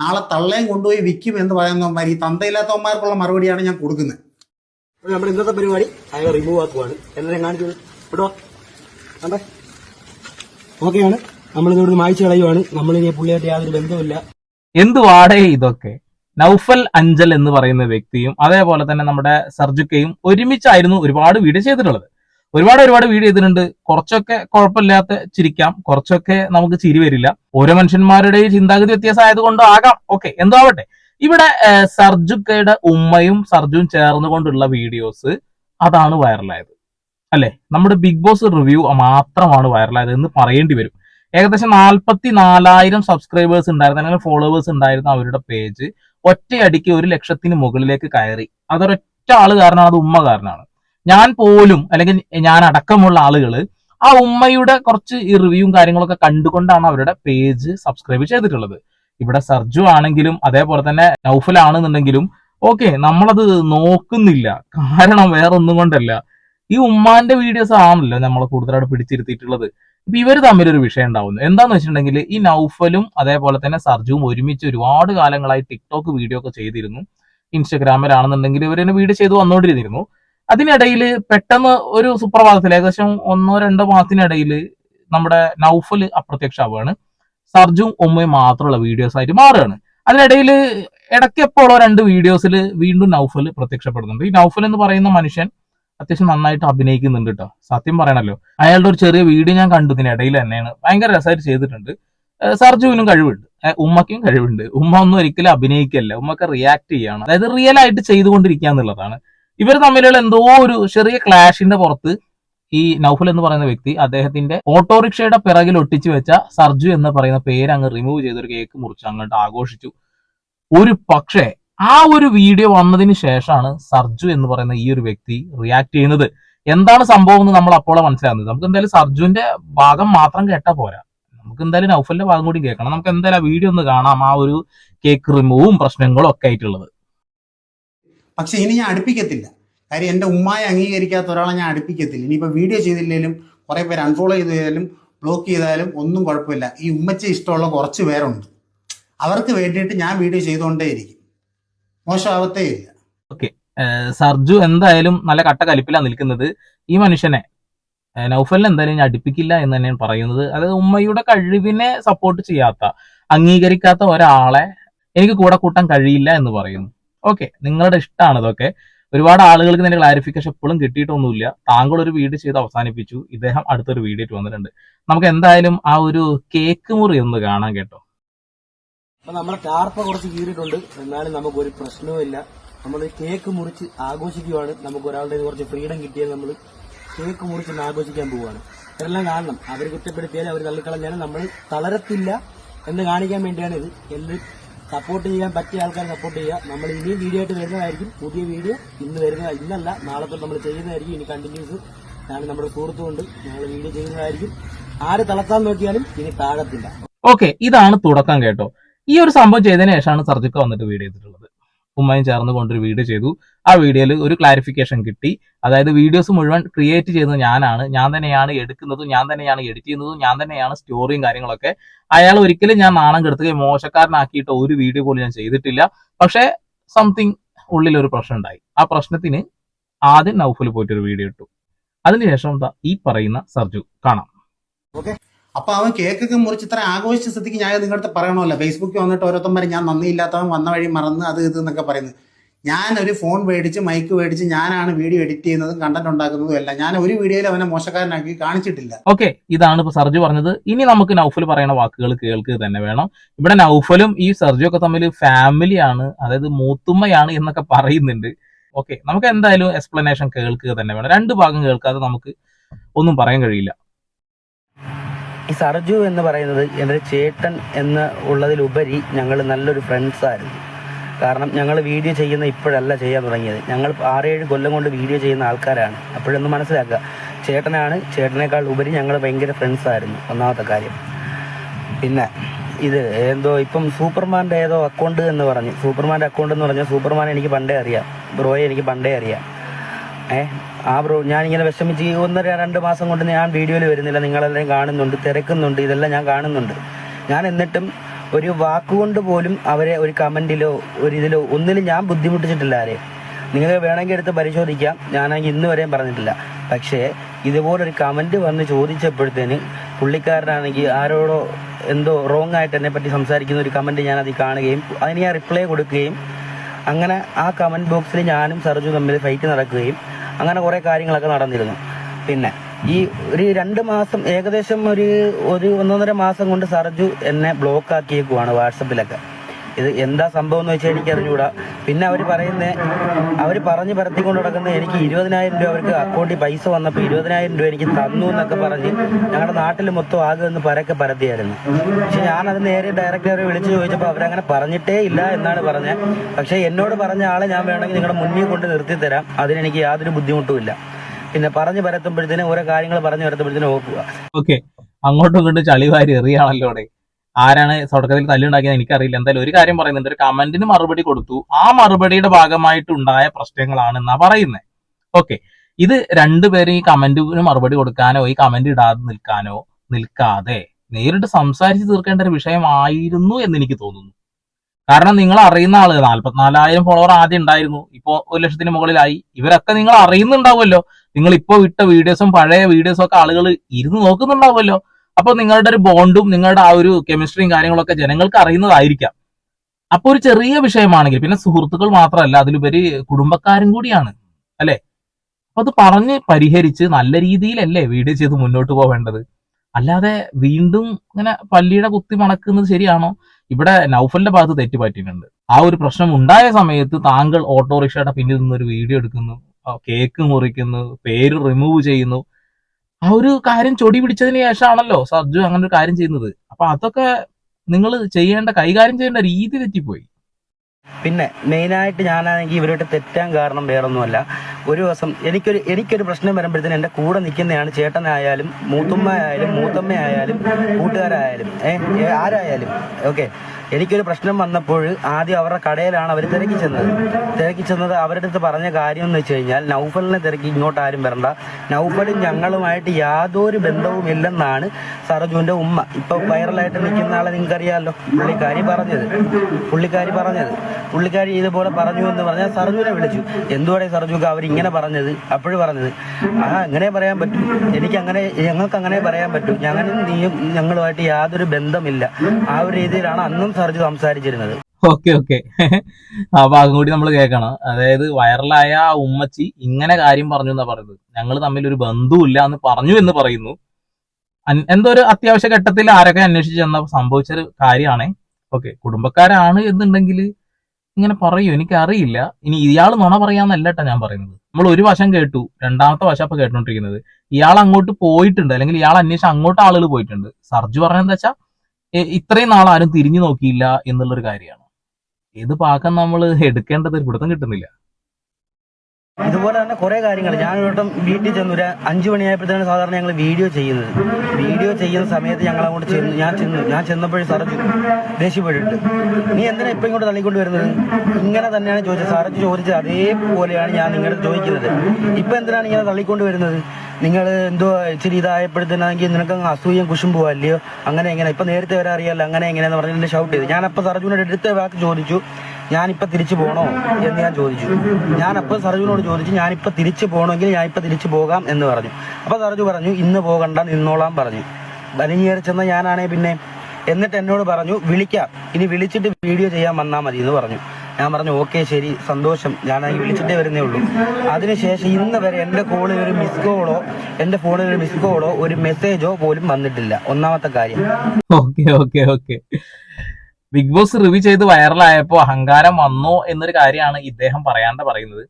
നാളെ തള്ളയും കൊണ്ടുപോയി വിൽക്കും എന്ന് പറയുന്നവന്മാർ ഈ തന്തയില്ലാത്തവന്മാർക്കുള്ള മറുപടിയാണ് ഞാൻ കൊടുക്കുന്നത്. നമ്മൾ നമ്മുടെ ഇന്നത്തെ പരിപാടി അയാൾ റിമൂവ് ആക്കുവാണ്. എല്ലാം കാണിച്ചു വിടോ അതെ ഓക്കെയാണ്. നമ്മൾ ഇതോട് മായ്ച്ചു കളയുവാണ്. നമ്മളിനി പുള്ളിയായിട്ട് യാതൊരു ബന്ധവുമില്ല. എന്ത് വാടേ ഇതൊക്കെ? നൌഫൽ അഞ്ചൽ എന്ന് പറയുന്ന വ്യക്തിയും അതേപോലെ തന്നെ നമ്മുടെ സർജുക്കയും ഒരുമിച്ചായിരുന്നു ഒരുപാട് വീഡിയോ ചെയ്തിട്ടുള്ളത്. ഒരുപാട് ഒരുപാട് വീഡിയോ ചെയ്തിട്ടുണ്ട്. കുറച്ചൊക്കെ കുഴപ്പമില്ലാത്ത ചിരിക്കാം. കുറച്ചൊക്കെ നമുക്ക് ചിരി വരില്ല. ഓരോ മനുഷ്യന്മാരുടെയും ചിന്താഗതി വ്യത്യാസമായത് ആയതുകൊണ്ട് ആകാം ഓക്കെ എന്തോ ആവട്ടെ ഇവിടെ സർജുക്കയുടെ ഉമ്മയും സർജുവും ചേർന്നുകൊണ്ടുള്ള വീഡിയോസ് അതാണ് വൈറലായത്. അല്ലെ? നമ്മുടെ ബിഗ് ബോസ് റിവ്യൂ മാത്രമാണ് വൈറലായത് എന്ന് പറയേണ്ടി വരും. ഏകദേശം നാൽപ്പത്തി നാലായിരം സബ്സ്ക്രൈബേഴ്സ് ഉണ്ടായിരുന്ന. അല്ലെങ്കിൽ ഫോളോവേഴ്സ് ഉണ്ടായിരുന്ന അവരുടെ പേജ് ഒറ്റയടിക്ക് ഒരു ലക്ഷത്തിന് മുകളിലേക്ക് കയറി. അതൊരൊറ്റ ആൾ കാരണമാണ് അത് ഉമ്മ കാരണമാണ് ഞാൻ പോലും അല്ലെങ്കിൽ ഞാൻ അടക്കമുള്ള ആളുകൾ ആ ഉമ്മയുടെ കുറച്ച് ഈ റിവ്യൂവും കാര്യങ്ങളൊക്കെ കണ്ടുകൊണ്ടാണ് അവരുടെ പേജ് സബ്സ്ക്രൈബ് ചെയ്തിട്ടുള്ളത്. ഇവിടെ സർജു ആണെങ്കിലും അതേപോലെ തന്നെ നൗഫൽ ആണെന്നുണ്ടെങ്കിലും ഓക്കെ നമ്മളത് നോക്കുന്നില്ല. കാരണം വേറെ ഒന്നും കൊണ്ടല്ല. ഈ ഉമ്മാന്റെ വീഡിയോസ് ആണല്ലോ നമ്മളെ കൂടുതലായിട്ട് പിടിച്ചിരുത്തിയിട്ടുള്ളത്. ഇപ്പൊ ഇവർ തമ്മിലൊരു വിഷയം ഉണ്ടാവുന്നു. എന്താന്ന് വെച്ചിട്ടുണ്ടെങ്കിൽ ഈ നൗഫലും അതേപോലെ തന്നെ സർജുവും ഒരുമിച്ച് ഒരുപാട് കാലങ്ങളായി ടിക്ടോക്ക് വീഡിയോ ഒക്കെ ചെയ്തിരുന്നു. ഇൻസ്റ്റഗ്രാമിലാണെന്നുണ്ടെങ്കിൽ ഇവർ തന്നെ വീഡിയോ ചെയ്ത് വന്നുകൊണ്ടിരുന്നിരുന്നു. അതിനിടയിൽ പെട്ടെന്ന് ഒരു സുപ്രഭാതത്തിൽ ഏകദേശം ഒന്നോ രണ്ടോ മാസത്തിനിടയിൽ നമ്മുടെ നൗഫൽ അപ്രത്യക്ഷമാവുകയാണ്. സർജും ഉമ്മയും മാത്രമുള്ള വീഡിയോസ് ആയിട്ട് മാറുകയാണ്. അതിനിടയിൽ ഇടയ്ക്ക് എപ്പോഴോ രണ്ട് വീഡിയോസിൽ വീണ്ടും നൗഫൽ പ്രത്യക്ഷപ്പെടുന്നുണ്ട്. ഈ നൗഫൽ എന്ന് പറയുന്ന മനുഷ്യൻ അത്യാവശ്യം നന്നായിട്ട് അഭിനയിക്കുന്നുണ്ട് കേട്ടോ. സത്യം പറയണല്ലോ. അയാളുടെ ഒരു ചെറിയ വീഡിയോ ഞാൻ കണ്ടു ഇതിനിടയിൽ തന്നെയാണ്. ഭയങ്കര രസമായിട്ട് ചെയ്തിട്ടുണ്ട്. സർജുവിനും കഴിവുണ്ട്. ഉമ്മയ്ക്കും കഴിവുണ്ട്. ഉമ്മ ഒന്നും ഒരിക്കലും അഭിനയിക്കല്ല. ഉമ്മക്ക് റിയാക്ട് ചെയ്യാണ്. അതായത് റിയൽ ആയിട്ട് ചെയ്തുകൊണ്ടിരിക്കുക എന്നുള്ളതാണ്. ഇവർ തമ്മിലുള്ള എന്തോ ഒരു ചെറിയ ക്ലാഷിന്റെ പുറത്ത് ഈ നൗഫൽ എന്ന് പറയുന്ന വ്യക്തി അദ്ദേഹത്തിന്റെ ഓട്ടോറിക്ഷയുടെ പിറകിൽ ഒട്ടിച്ചു വെച്ച സർജു എന്ന് പറയുന്ന പേര് അങ്ങ് റിമൂവ് ചെയ്തൊരു കേക്ക് മുറിച്ച് അങ്ങോട്ട് ആഘോഷിച്ചു. ഒരു പക്ഷേ ആ ഒരു വീഡിയോ വന്നതിന് ശേഷമാണ് സർജു എന്ന് പറയുന്ന ഈ ഒരു വ്യക്തി റിയാക്ട് ചെയ്യുന്നത്. എന്താണ് സംഭവം എന്ന് നമ്മൾ അപ്പോഴാണ് മനസ്സിലാകുന്നത്. നമുക്ക് എന്തായാലും സർജുവിന്റെ ഭാഗം മാത്രം കേട്ടാ പോരാ. നമുക്ക് എന്തായാലും നൗഫലിന്റെ ഭാഗം കൂടി കേൾക്കണം. നമുക്ക് എന്തായാലും ആ വീഡിയോ ഒന്ന് കാണാം. ആ ഒരു കേക്ക് റിമൂവും പ്രശ്നങ്ങളും ഒക്കെ ആയിട്ടുള്ളത്. പക്ഷെ ഇനി ഞാൻ അടുപ്പിക്കത്തില്ല. കാര്യം എന്റെ ഉമ്മായി അംഗീകരിക്കാത്ത ഒരാളെ ഞാൻ അടുപ്പിക്കത്തില്ല. ഇനിയിപ്പോൾ വീഡിയോ ചെയ്തില്ലെങ്കിലും കുറേ പേര് അൺഫോളോ ചെയ്താലും ബ്ലോക്ക് ചെയ്താലും ഒന്നും കുഴപ്പമില്ല. ഈ ഉമ്മച്ച ഇഷ്ടമുള്ള കുറച്ച് പേരുണ്ട്. അവർക്ക് വേണ്ടിയിട്ട് ഞാൻ വീഡിയോ ചെയ്തുകൊണ്ടേയിരിക്കും. മോശമാവത്തേ ഇല്ല. ഓക്കെ സർജു എന്തായാലും നല്ല കട്ട കലിപ്പിലാണ് നിൽക്കുന്നത്. ഈ മനുഷ്യനെ നൗഫലിനെ എന്തായാലും ഞാൻ അടുപ്പിക്കില്ല എന്ന് തന്നെയാണ് പറയുന്നത്. അതായത് ഉമ്മയുടെ കഴിവിനെ സപ്പോർട്ട് ചെയ്യാത്ത അംഗീകരിക്കാത്ത ഒരാളെ എനിക്ക് കൂടെ കൂട്ടാൻ കഴിയില്ല എന്ന് പറയുന്നു. ഓക്കെ നിങ്ങളുടെ ഇഷ്ടമാണ് ഇതൊക്കെ. ഒരുപാട് ആളുകൾക്ക് ഇതിന്റെ ക്ലാരിഫിക്കേഷൻ എപ്പോഴും കിട്ടിയിട്ടൊന്നുമില്ല. താങ്കൾ ഒരു വീട് ചെയ്ത് അവസാനിപ്പിച്ചു. ഇദ്ദേഹം അടുത്തൊരു വീഡിയോ വന്നിട്ടുണ്ട്. നമുക്ക് എന്തായാലും ആ ഒരു കേക്ക് മുറി ഒന്ന് കാണാൻ കേട്ടോ. അപ്പൊ നമ്മുടെ ടാർപ്പ കുറച്ച് കീറിയിട്ടുണ്ട്. എന്നാലും നമുക്ക് ഒരു പ്രശ്നവുമില്ല നമ്മൾ കേക്ക് മുറിച്ച് ആഘോഷിക്കുവാണ്. നമുക്ക് ഒരാളുടെ കുറച്ച് ഫ്രീഡം കിട്ടിയത് നമ്മൾ കേക്ക് മുറിച്ച് ആഘോഷിക്കാൻ പോവുകയാണ്. ഇതെല്ലാം കാണണം. അവർ കുറ്റപ്പെടുത്തിയാലും അവർ തള്ളിക്കളഞ്ഞാലും നമ്മൾ തളരത്തില്ല എന്ന് കാണിക്കാൻ വേണ്ടിയാണ് ഇത് എല്ലാം സപ്പോർട്ട് ചെയ്യാൻ പറ്റിയ ആൾക്കാർ സപ്പോർട്ട് ചെയ്യുക. നമ്മൾ ഇനിയും വീഡിയോ ആയിട്ട് വരുന്നതായിരിക്കും. പുതിയ വീഡിയോ ഇന്ന് വരുന്ന ഇന്നല്ല നാളെ തൊട്ട് നമ്മൾ ചെയ്യുന്നതായിരിക്കും. ഇനി കണ്ടിന്യൂസ് ഞാൻ നമ്മുടെ സുഹൃത്തുകൊണ്ട് ഞങ്ങൾ വീഡിയോ ചെയ്യുന്നതായിരിക്കും. ആര് തളർത്താൻ നോക്കിയാലും ഇനി താഴത്തില്ല. ഓക്കെ ഇതാണ് തുടക്കം കേട്ടോ. ഈ ഒരു സംഭവം ചെയ്തതിന് ശേഷമാണ് സർജിക്ക വന്നിട്ട് വീഡിയോ ചെയ്തിട്ടുള്ളത് ഉമ്മയും ചേർന്ന് കൊണ്ടൊരു വീഡിയോ ചെയ്തു. ആ വീഡിയോയിൽ ഒരു ക്ലാരിഫിക്കേഷൻ കിട്ടി. അതായത് വീഡിയോസ് മുഴുവൻ ക്രിയേറ്റ് ചെയ്യുന്നത് ഞാനാണ്. ഞാൻ തന്നെയാണ് എടുക്കുന്നതും ഞാൻ തന്നെയാണ് എഡിറ്റ് ചെയ്യുന്നതും ഞാൻ തന്നെയാണ് സ്റ്റോറിയും കാര്യങ്ങളൊക്കെ. അയാൾ ഒരിക്കലും ഞാൻ നാണം കെടുത്തുകയും മോശക്കാരനാക്കിയിട്ട് ഒരു വീഡിയോ പോലും ഞാൻ ചെയ്തിട്ടില്ല. പക്ഷേ സംതിങ് ഉള്ളിൽ ഒരു പ്രശ്നം ഉണ്ടായി ആ പ്രശ്നത്തിന് ആദ്യം നൗഫൽ പോയിട്ട് ഒരു വീഡിയോ ഇട്ടു അതിനുശേഷം ഈ പറയുന്ന സർജു കാണാം. അപ്പൊ അവൻ കേക്കൊക്കെ മുറിച്ച് ഇത്ര ആഘോഷിച്ച സ്ഥിതിക്ക് ഞാൻ നിങ്ങളുടെ പറയണമല്ലോ. ഫേസ്ബുക്കിൽ വന്നിട്ട് ഓരോരുത്തന്മാർ ഞാൻ നന്ദിയില്ലാത്തവൻ വന്ന വഴി മറന്ന് അത് ഇത് എന്നൊക്കെ പറയുന്നത്. ഞാൻ ഒരു ഫോൺ മേടിച്ച് മൈക്ക് മേടിച്ച് ഞാനാണ് വീഡിയോ എഡിറ്റ് ചെയ്യുന്നതും കണ്ടന്റ് ഉണ്ടാക്കുന്നതും അല്ല. ഞാൻ ഒരു വീഡിയോയിൽ അവനെ മോശക്കാരനാക്കി കാണിച്ചിട്ടില്ല. ഓക്കെ ഇതാണ് ഇപ്പൊ സർജു പറഞ്ഞത്. ഇനി നമുക്ക് നൗഫൽ പറയുന്ന വാക്കുകൾ കേൾക്കുക തന്നെ വേണം. ഇവിടെ നൗഫലും ഈ സർജു ഒക്കെ തമ്മിൽ ഫാമിലിയാണ് അതായത് മൂത്തുമ്മയാണ് എന്നൊക്കെ പറയുന്നുണ്ട്. ഓക്കെ നമുക്ക് എന്തായാലും എക്സ്പ്ലനേഷൻ കേൾക്കുക തന്നെ വേണം. രണ്ട് ഭാഗം കേൾക്കാതെ നമുക്ക് ഒന്നും പറയാൻ കഴിയില്ല. ഈ സർജു എന്ന് പറയുന്നത് എന്റെ ചേട്ടൻ എന്ന് ഉള്ളതിലുപരി ഞങ്ങൾ നല്ലൊരു ഫ്രണ്ട്സായിരുന്നു കാരണം ഞങ്ങൾ വീഡിയോ ചെയ്യുന്ന ഇപ്പോഴല്ല ചെയ്യാൻ തുടങ്ങിയത്. ഞങ്ങൾ ആറേഴ് കൊല്ലം കൊണ്ട് വീഡിയോ ചെയ്യുന്ന ആൾക്കാരാണ്. അപ്പോഴൊന്ന് മനസ്സിലാക്കുക. ചേട്ടനാണ്. ചേട്ടനേക്കാൾ ഉപരി ഞങ്ങൾ ഭയങ്കര ഫ്രണ്ട്സ് ആയിരുന്നു. ഒന്നാമത്തെ കാര്യം. പിന്നെ ഇത് എന്തോ ഇപ്പം സൂപ്പർമാന്റെ ഏതോ അക്കൗണ്ട് എന്ന് പറഞ്ഞു. സൂപ്പർമാന്റെ അക്കൗണ്ട് എന്ന് പറഞ്ഞാൽ സൂപ്പർമാൻ എനിക്ക് പണ്ടേ അറിയാം. ബ്രോയെ എനിക്ക് പണ്ടേ അറിയാം. ഏ ആ ബ്രോ ഞാനിങ്ങനെ വിഷമിച്ച് ഒന്നര രണ്ട് മാസം കൊണ്ട് ഞാൻ വീഡിയോയിൽ വരുന്നില്ല. നിങ്ങളെല്ലാം കാണുന്നുണ്ട് തിരക്കുന്നുണ്ട് ഇതെല്ലാം ഞാൻ കാണുന്നുണ്ട്. ഞാൻ എന്നിട്ടും ഒരു വാക്കുകൊണ്ട് പോലും അവരെ ഒരു കമന്റിലോ ഒരു ഇതിലോ ഒന്നിലും ഞാൻ ബുദ്ധിമുട്ടിച്ചിട്ടില്ല ആരെ. നിങ്ങൾക്ക് വേണമെങ്കിൽ എടുത്ത് പരിശോധിക്കാം. ഞാനാണെങ്കിൽ ഇന്ന് വരെയും പറഞ്ഞിട്ടില്ല. പക്ഷേ ഇതുപോലൊരു കമന്റ് വന്ന് ചോദിച്ചപ്പോഴത്തേന് പുള്ളിക്കാരനാണെങ്കിൽ ആരോടോ എന്തോ റോങ് ആയിട്ട് എന്നെ പറ്റി സംസാരിക്കുന്ന ഒരു കമന്റ് ഞാൻ അതിൽ കാണുകയും അതിന് ഞാൻ റിപ്ലൈ കൊടുക്കുകയും അങ്ങനെ ആ കമന്റ് ബോക്സിൽ ഞാനും സർജു തമ്മിൽ ഫൈറ്റ് നടക്കുകയും അങ്ങനെ കുറേ കാര്യങ്ങളൊക്കെ നടന്നിരുന്നു. പിന്നെ ഈ ഒരു രണ്ട് മാസം ഏകദേശം ഒരു ഒരു ഒന്നൊന്നര മാസം കൊണ്ട് സർജു എന്നെ ബ്ലോക്ക് ആക്കിയേക്കുവാണ് വാട്സപ്പിലൊക്കെ. ഇത് എന്താ സംഭവം എന്ന് വെച്ചാൽ എനിക്ക് അറിഞ്ഞുകൂടാ പിന്നെ അവർ പറയുന്നത് അവർ പറഞ്ഞ് പരത്തിക്കൊണ്ട് നടക്കുന്ന എനിക്ക് ഇരുപതിനായിരം രൂപ അവർക്ക് അക്കൗണ്ടിൽ പൈസ വന്നപ്പോൾ ഇരുപതിനായിരം രൂപ എനിക്ക് തന്നു എന്നൊക്കെ പറഞ്ഞ് ഞങ്ങളുടെ നാട്ടിൽ മൊത്തം ആകെ ഒന്ന് പരക്കെ പരത്തിയായിരുന്നു. പക്ഷെ ഞാനത് നേരെ ഡയറക്റ്റ് അവരെ വിളിച്ച് ചോദിച്ചപ്പോൾ അവരങ്ങനെ പറഞ്ഞിട്ടേ ഇല്ല എന്നാണ് പറഞ്ഞത് പക്ഷേ എന്നോട് പറഞ്ഞ ആളെ ഞാൻ വേണമെങ്കിൽ നിങ്ങളുടെ മുന്നിൽ കൊണ്ട് നിർത്തി തരാം അതിനെനിക്ക് യാതൊരു ബുദ്ധിമുട്ടുമില്ല പിന്നെ പറഞ്ഞ് പരത്തുമ്പോഴത്തേനും ഓരോ കാര്യങ്ങൾ പറഞ്ഞു പരത്തുമ്പോഴത്തേനും ഓർക്കുക. ഓക്കെ. അങ്ങോട്ടും ഇങ്ങോട്ടും ചളിവാരി എറിയാണല്ലോ അവിടെ. ആരാണ് തുടക്കത്തിൽ തല്ലുണ്ടാക്കിയത് എനിക്കറിയില്ല. എന്തായാലും ഒരു കാര്യം പറയുന്നുണ്ട്. ഒരു കമന്റിന് മറുപടി കൊടുത്തു. ആ മറുപടിയുടെ ഭാഗമായിട്ട് ഉണ്ടായ പ്രശ്നങ്ങളാണെന്നാ പറയുന്നത് ഓക്കെ. ഇത് രണ്ടുപേരും ഈ കമന്റിന് മറുപടി കൊടുക്കാനോ ഈ കമന്റ് ഇടാതെ നിൽക്കാനോ നിൽക്കാതെ നേരിട്ട് സംസാരിച്ച് തീർക്കേണ്ട ഒരു വിഷയമായിരുന്നു എന്ന് എനിക്ക് തോന്നുന്നു. കാരണം നിങ്ങൾ അറിയുന്ന ആൾ നാല്പത്തിനാലായിരം ഫോളോവർ ആദ്യം ഉണ്ടായിരുന്നു. ഇപ്പോ ഒരു ലക്ഷത്തിന് മുകളിലായി. ഇവരൊക്കെ നിങ്ങൾ അറിയുന്നുണ്ടാവുമല്ലോ. നിങ്ങൾ ഇപ്പോ വിട്ട വീഡിയോസും പഴയ വീഡിയോസും ഒക്കെ ആളുകൾ ഇരുന്ന് നോക്കുന്നുണ്ടാവുമല്ലോ. അപ്പൊ നിങ്ങളുടെ ഒരു ബോണ്ടും നിങ്ങളുടെ ആ ഒരു കെമിസ്ട്രിയും കാര്യങ്ങളൊക്കെ ജനങ്ങൾക്ക് അറിയുന്നതായിരിക്കാം. അപ്പൊ ഒരു ചെറിയ വിഷയമാണെങ്കിൽ പിന്നെ സുഹൃത്തുക്കൾ മാത്രമല്ല അതിലുപരി കുടുംബക്കാരും കൂടിയാണ് അല്ലെ? അപ്പൊ അത് പറഞ്ഞ് പരിഹരിച്ച് നല്ല രീതിയിലല്ലേ വീഡിയോ ചെയ്ത് മുന്നോട്ട് പോവേണ്ടത്? അല്ലാതെ വീണ്ടും ഇങ്ങനെ പല്ലിയുടെ കുത്തി മണക്കുന്നത് ശരിയാണോ? ഇവിടെ നൗഫലിന്റെ ഭാഗത്ത് തെറ്റ് പറ്റിയിട്ടുണ്ട് ആ ഒരു പ്രശ്നം ഉണ്ടായ സമയത്ത് താങ്കൾ ഓട്ടോറിക്ഷയുടെ പിന്നിൽ നിന്ന് ഒരു വീഡിയോ എടുക്കുന്നു കേക്ക് മുറിക്കുന്നു പേര് റിമൂവ് ചെയ്യുന്നു ആ ഒരു കാര്യം ചൊടി പിടിച്ചതിന് ശേഷമാണല്ലോ സർജു അങ്ങനെ ഒരു കാര്യം ചെയ്യുന്നത്. അപ്പൊ അതൊക്കെ നിങ്ങൾ ചെയ്യേണ്ട കൈകാര്യം ചെയ്യേണ്ട രീതി തെറ്റിപ്പോയി. പിന്നെ മെയിനായിട്ട് ഞാനാണെങ്കിൽ ഇവരോട്ട് തെറ്റാൻ കാരണം വേറൊന്നുമല്ല. ഒരു ദിവസം എനിക്കൊരു എനിക്കൊരു പ്രശ്നം വരുമ്പോഴത്തേന് എന്റെ കൂടെ നിൽക്കുന്നതാണ് ചേട്ടനായാലും മൂത്തുമ്മ ആയാലും മൂത്തമ്മയായാലും കൂട്ടുകാരായാലും ഏഹ് ആരായാലും ഓക്കെ. എനിക്കൊരു പ്രശ്നം വന്നപ്പോൾ ആദ്യം അവരുടെ കടയിലാണ് അവർ തിരക്കി ചെന്നത്. തിരക്കി ചെന്നത് അവരുടെ അടുത്ത് പറഞ്ഞ കാര്യം എന്ന് വെച്ച് കഴിഞ്ഞാൽ നൗഫലിനെ തിരക്കി ഇങ്ങോട്ട് ആരും വരണ്ട. നൗഫലും ഞങ്ങളുമായിട്ട് യാതൊരു ബന്ധവും ഇല്ലെന്നാണ് സർജുവിന്റെ ഉമ്മ. ഇപ്പൊ വൈറലായിട്ട് നിൽക്കുന്ന ആളെ നിങ്ങൾക്കറിയാമല്ലോ പുള്ളിക്കാരി പറഞ്ഞത്. പുള്ളിക്കാരി പറഞ്ഞത്. പുള്ളിക്കാരി ഇതുപോലെ പറഞ്ഞു എന്ന് പറഞ്ഞാൽ സർജുവിനെ വിളിച്ചു. എന്തുവാടെ സർജുക്ക് അവരിങ്ങനെ പറഞ്ഞത്? അപ്പോഴും പറഞ്ഞത് ആ അങ്ങനെ പറയാൻ പറ്റും. എനിക്ക് അങ്ങനെ ഞങ്ങൾക്ക് അങ്ങനെ പറയാൻ പറ്റും. ഞങ്ങളും നീയും ഞങ്ങളുമായിട്ട് യാതൊരു ബന്ധമില്ല. ആ ഒരു രീതിയിലാണ് അന്നും സർജു സംസാരിച്ചിരുന്നത്. Okay okay. ആ ഭാഗം കൂടി നമ്മൾ കേൾക്കണം. അതായത് വൈറലായ ഉമ്മച്ചി ഇങ്ങനെ കാര്യം പറഞ്ഞു എന്നാ പറയുന്നത്. ഞങ്ങൾ തമ്മിൽ ഒരു ബന്ധുവില്ല എന്ന് പറഞ്ഞു എന്ന് പറയുന്നു. എന്തോ ഒരു അത്യാവശ്യ ഘട്ടത്തിൽ ആരൊക്കെ അന്വേഷിച്ച് ചെന്ന സംഭവിച്ച ഒരു കാര്യമാണ്. ഓക്കെ കുടുംബക്കാരാണ് എന്നുണ്ടെങ്കിൽ ഇങ്ങനെ പറയൂ. എനിക്ക് അറിയില്ല ഇനി ഇയാൾ നുണ പറയാന്നല്ല ഞാൻ പറയുന്നത്. നമ്മൾ ഒരു വശം കേട്ടു. രണ്ടാമത്തെ വശം അപ്പൊ കേട്ടോണ്ടിരിക്കുന്നത്. ഇയാൾ അങ്ങോട്ട് പോയിട്ടുണ്ട്. അല്ലെങ്കിൽ ഇയാൾ അന്വേഷിച്ച് അങ്ങോട്ട് ആളുകൾ പോയിട്ടുണ്ട്. സർജു പറഞ്ഞെന്താ വെച്ചാൽ ഇത്രയും നാൾ ആരും തിരിഞ്ഞു നോക്കിയില്ല എന്നുള്ളൊരു കാര്യമാണ്. ഏത് പാകം നമ്മൾ എടുക്കേണ്ടത് പിടുത്തം കിട്ടുന്നില്ല. ഇതുപോലെ തന്നെ കുറെ കാര്യങ്ങൾ. ഞാൻ ഒരു വട്ടം വീട്ടിൽ ചെന്നു ഒരു അഞ്ചു മണിയായപ്പോഴത്തേക്കും സാധാരണ ഞങ്ങൾ വീഡിയോ ചെയ്യുന്നത്. വീഡിയോ ചെയ്യുന്ന സമയത്ത് ഞങ്ങൾ അങ്ങോട്ട് ചെന്നു ഞാൻ ചെന്നു ഞാൻ ചെന്നപ്പോഴും സാറ് ദേഷ്യപ്പെട്ടിട്ട് നീ എന്തിനാ ഇപ്പം ഇങ്ങോട്ട് തള്ളിക്കൊണ്ട് വരുന്നത് ഇങ്ങനെ തന്നെയാണ് ചോദിച്ചത്. സാറ് ചോദിച്ചത് അതേപോലെയാണ് ഞാൻ നിങ്ങളുടെ ചോദിക്കുന്നത്. ഇപ്പം എന്തിനാണ് ഇങ്ങനെ തള്ളിക്കൊണ്ട് വരുന്നത് നിങ്ങൾ എന്തോ ഇച്ചിരി ഇതായപ്പോഴത്തേനാണെങ്കിൽ നിനക്ക് അങ്ങ് അസൂയം കുശുമ്പോ അല്ലയോ? അങ്ങനെ എങ്ങനെ ഇപ്പൊ നേരത്തെ വരെ അറിയാലോ അങ്ങനെ എങ്ങനെയാന്ന് പറഞ്ഞ് എന്നെ ഷൗട്ട് ചെയ്തു. ഞാനപ്പോ സർജുനോട് എടുത്ത വാക്ക് ചോദിച്ചു. ഞാനിപ്പൊ തിരിച്ചു പോണോ എന്ന് ഞാൻ ചോദിച്ചു. ഞാനപ്പോൾ സർജുനോട് ചോദിച്ചു ഞാനിപ്പോ തിരിച്ചു പോകണമെങ്കിൽ ഞാനിപ്പോ തിരിച്ചു പോകാം എന്ന് പറഞ്ഞു. അപ്പൊ സർജു പറഞ്ഞു ഇന്ന് പോകണ്ട നിന്നോളാം പറഞ്ഞു. വലിഞ്ഞേറി ചെന്ന ഞാനാണേ പിന്നെ. എന്നിട്ട് എന്നോട് പറഞ്ഞു വിളിക്കാം. ഇനി വിളിച്ചിട്ട് വീഡിയോ ചെയ്യാൻ വന്നാൽ മതി എന്ന് പറഞ്ഞു. ഞാൻ പറഞ്ഞു ഓക്കെ ശരി സന്തോഷം. ഞാനാണെങ്കിൽ വിളിച്ചിട്ടേ വരുന്നേ ഉള്ളൂ. അതിനുശേഷം ഇന്ന് വരെ എന്റെ കോളിൽ ഒരു മിസ് കോളോ എന്റെ ഫോണിൽ ഒരു മിസ് കോളോ ഒരു മെസ്സേജോ പോലും വന്നിട്ടില്ല. ഒന്നാമത്തെ കാര്യം. Okay okay okay. Bigg Boss review ചെയ്ത് വൈറലായപ്പോൾ അഹങ്കാരം വന്നോ എന്നൊരു കാര്യമാണ് ഇദ്ദേഹം പറയാണ്ട് പറയുന്നത്.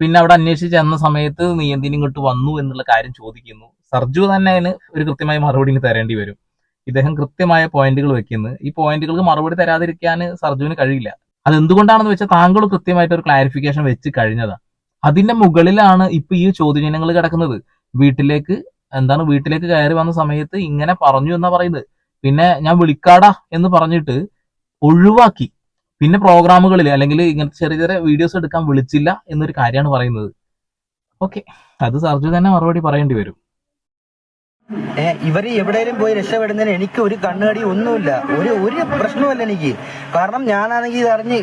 പിന്നെ അവിടെ അന്വേഷിച്ച് ചെന്ന സമയത്ത് നീ എന്തിനും ഇങ്ങോട്ട് വന്നു എന്നുള്ള കാര്യം ചോദിക്കുന്നു. സർജു തന്നെ അതിന് ഒരു കൃത്യമായ മറുപടി തരേണ്ടി വരും. ഇദ്ദേഹം കൃത്യമായ പോയിന്റുകൾ വെക്കുന്നു. ഈ പോയിന്റുകൾക്ക് മറുപടി തരാതിരിക്കാൻ സർജുവിന് കഴിയില്ല. അതെന്തുകൊണ്ടാണെന്ന് വെച്ചാൽ താങ്കൾ കൃത്യമായിട്ട് ഒരു ക്ലാരിഫിക്കേഷൻ വെച്ച് കഴിഞ്ഞതാ. അതിന്റെ മുകളിലാണ് ഇപ്പൊ ഈ ചോദ്യചിഹ്നങ്ങൾ കിടക്കുന്നത്. വീട്ടിലേക്ക് എന്താണ് വീട്ടിലേക്ക് കയറി വന്ന സമയത്ത് ഇങ്ങനെ പറഞ്ഞു എന്നാ പറയുന്നത്. പിന്നെ ഞാൻ വിളിക്കാടാ എന്ന് പറഞ്ഞിട്ട് ഒഴിവാക്കി. പിന്നെ പ്രോഗ്രാമുകളിൽ അല്ലെങ്കിൽ ഇങ്ങനത്തെ ചെറിയ ചെറിയ വീഡിയോസ് എടുക്കാൻ വിളിച്ചില്ല എന്നൊരു കാര്യമാണ് പറയുന്നത്. ഓക്കെ. അത് സർജു തന്നെ മറുപടി പറയേണ്ടി വരും. ഏ, ഇവർ എവിടെയും പോയി രക്ഷപ്പെടുന്നതിന് എനിക്ക് ഒരു കണ്ണുകടി ഒന്നുമില്ല. ഒരു ഒരു പ്രശ്നവുമല്ല എനിക്ക്. കാരണം ഞാനാണെങ്കിൽ ഇത് അറിഞ്ഞ്